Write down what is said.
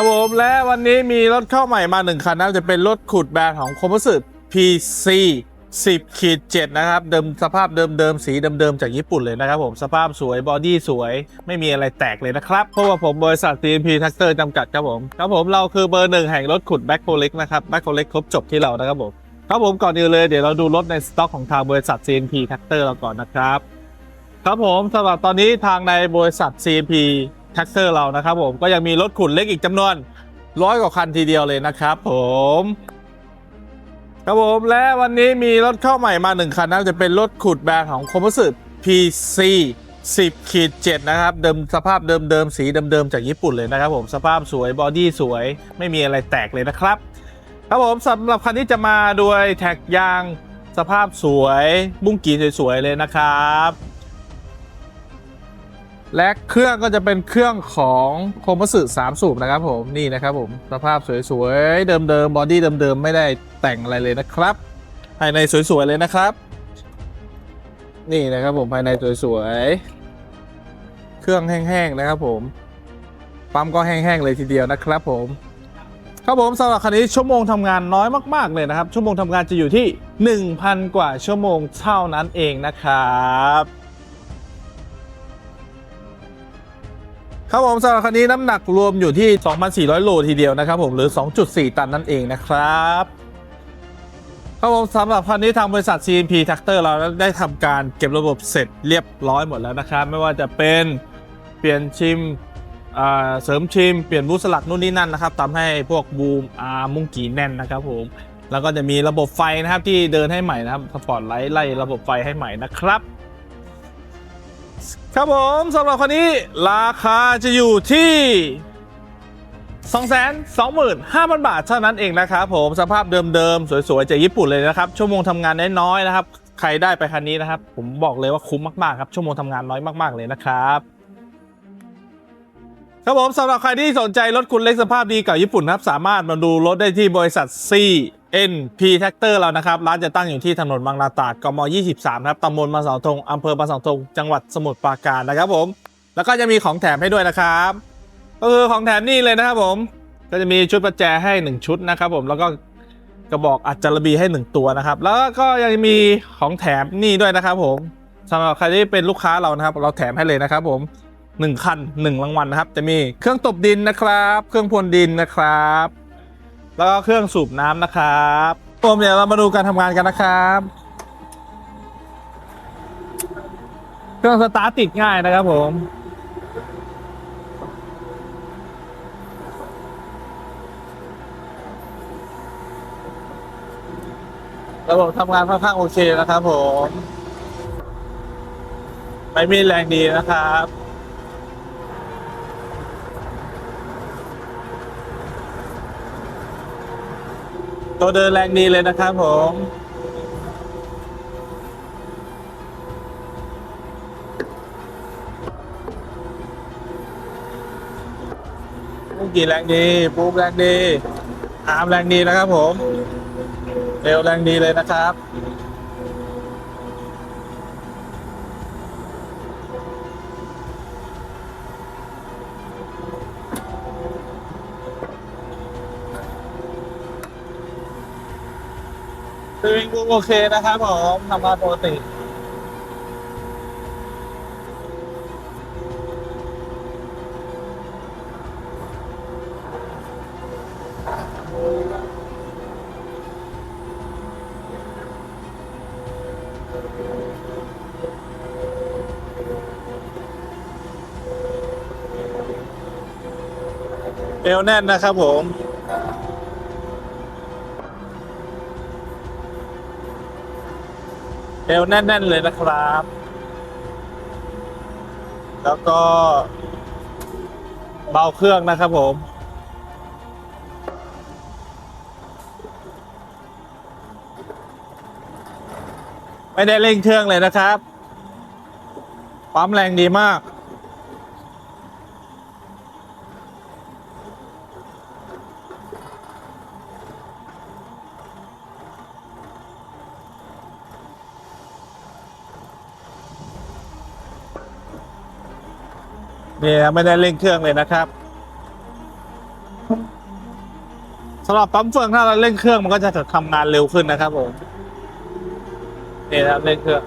ครับผมและวันนี้มีรถเข้าใหม่มาหนึ่งคันนะจะเป็นรถขุดแบรนด์ของโคมสึ PC 10ขีด7นะครับ เดิมสภาพเดิมๆสีเดิมๆจากญี่ปุ่นเลยนะครับผมสภาพสวยบอดี้สวย ไม่มีอะไรแตกเลยนะครับ เพราะว่าผมบริษัท TMP Tractor จำกัดครับผมครับผมเราคือเบอร์หนึ่งแห่งรถขุดแบ็คโ o เล็กนะครับแบ็คโ o เล็กครบจบที่เรานะครับผมครับผมก่อนอื่นเลยเดี๋ยวเราดูรถในสต็อกของทางบริษัท CNP Tractor เราก่อนนะครับ ครับผมสำหรับตอนนี้ทางในบริษัท CNP Tractor เรานะครับผมก็ยังมีรถขุดเล็กอีกจำนวนร้อยกว่าคันทีเดียวเลยนะครับผมครับผมและวันนี้มีรถเข้าใหม่มาหนึ่งคันนะจะเป็นรถขุดแบรนด์ของโคมสึ PC 10ขีด7นะครับเดิมสภาพเดิมๆสีเดิมๆจากญี่ปุ่นเลยนะครับผมสภาพสวยบอดี้สวย ไม่มีอะไรแตกเลยนะครับ ครับผมสำหรับคันนี้จะมาด้วยแท็กยางสภาพสวยบุ้งกีสวยๆเลยนะครับ และเครื่องก็จะเป็นเครื่องของโคมสึ3สูบนะครับผมนี่นะครับผมสภาพสวยๆ เดิมๆบอดี้เดิมๆ ไม่ได้แต่งอะไรเลยนะครับ ภายในสวยๆ เลยนะครับ นี่นะครับผมภายในสวยๆ เครื่องแห้งๆ นะครับผม ปั๊มก็แห้งๆ เลยทีเดียวนะครับผมครับผมสำหรับคันนี้ชั่วโมงทำงานน้อยมากๆเลยนะครับ ชั่วโมงทำงานจะอยู่ที่ 1,000 กว่าชั่วโมงเท่านั้นเองนะครับ ครับผมสำหรับคันนี้น้ำหนักรวมอยู่ที่ 2,400 โลทีเดียวนะครับผมหรือ 2.4 ตันนั่นเองนะครับครับผมสำหรับคันนี้ทางบริษัท CNP Tractor เราได้ทำการเก็บระบบเสร็จเรียบร้อยหมดแล้วนะครับ ไม่ว่าจะเป็นเปลี่ยนชิมเสริมชิมเปลี่ยนบูสลักนู่นนี่นั่นนะครับทำให้พวกบูมอาร์มุงกีแน่นนะครับผมแล้วก็จะมีระบบไฟนะครับที่เดินให้ใหม่นะครับสปอร์ตไลท์ไล่ระบบไฟให้ใหม่นะครับ ครับผมสำหรับคันนี้ราคาจะอยู่ที่225,000 บาทเท่านั้นเองนะครับผมสภาพเดิมๆ สวยๆ จากญี่ปุ่นเลยนะครับ ชั่วโมงทำงานน้อยๆนะครับ ใครได้ไปคันนี้นะครับ ผมบอกเลยว่าคุ้มมากๆครับ ชั่วโมงทำงานน้อยมากๆเลยนะครับครับผมสำหรับใครที่สนใจรถคุณเล็กสภาพดีเก่าญี่ปุ่นครับ สามารถมาดูรถได้ที่บริษัท NP Tractor เรานะครับ ร้านจะตั้งอยู่ที่ถนนบางนาตราดกม 23 ครับตำบลบางเสาธงอำเภอบางเสาธงจังหวัดสมุทรปราการนะครับผม แล้วก็จะมีของแถมให้ด้วยนะครับ ก็คือของแถมนี่เลยนะครับผม ก็จะมีชุดประแจให้ 1 ชุดนะครับผมแล้วก็กระบอกอัจจารบีให้ 1 ตัวนะครับ แล้วก็ยังมีของแถมนี่ด้วยนะครับผมสำหรับใครที่เป็นลูกค้าเรานะครับ เราแถมให้เลยนะครับ ผม1คัน1รางวัลนะครับ จะมีเครื่องตบดินนะครับ เครื่องพรวนดินนะครับ แล้วก็เครื่องสูบน้ำนะครับผมเดี๋ยวเรามาดูการทำงานกันนะครับ เครื่องสตาร์ทติดง่ายนะครับผมระบบทำงานค่อนข้างโอเคนะครับผม ไม่มีแรงดีนะครับ ตัวเดินแรงดีเลยนะครับผม ปุ๊กี่แรงดี ปุ๊กแรงดี อาร์มแรงดีนะครับผม เร็วแรงดีเลยนะครับ สวิงบูมโอเคนะครับผมทำงานปกติเอวแน่นนะครับผม เอวแน่น ๆ เลยนะครับ แล้วก็ เบาเครื่องนะครับผม ไม่ได้เร่งเครื่องเลยนะครับ ปั๊มแรงดีมาก นี่ยไม่ได้เร่งเครื่องเลยนะครับสำหรับปั๊มเฟืองถ้าเราเร่งเครื่องมันก็จะทำงานเร็วขึ้นนะครับผมนี่นะครับเร่งเครื่อง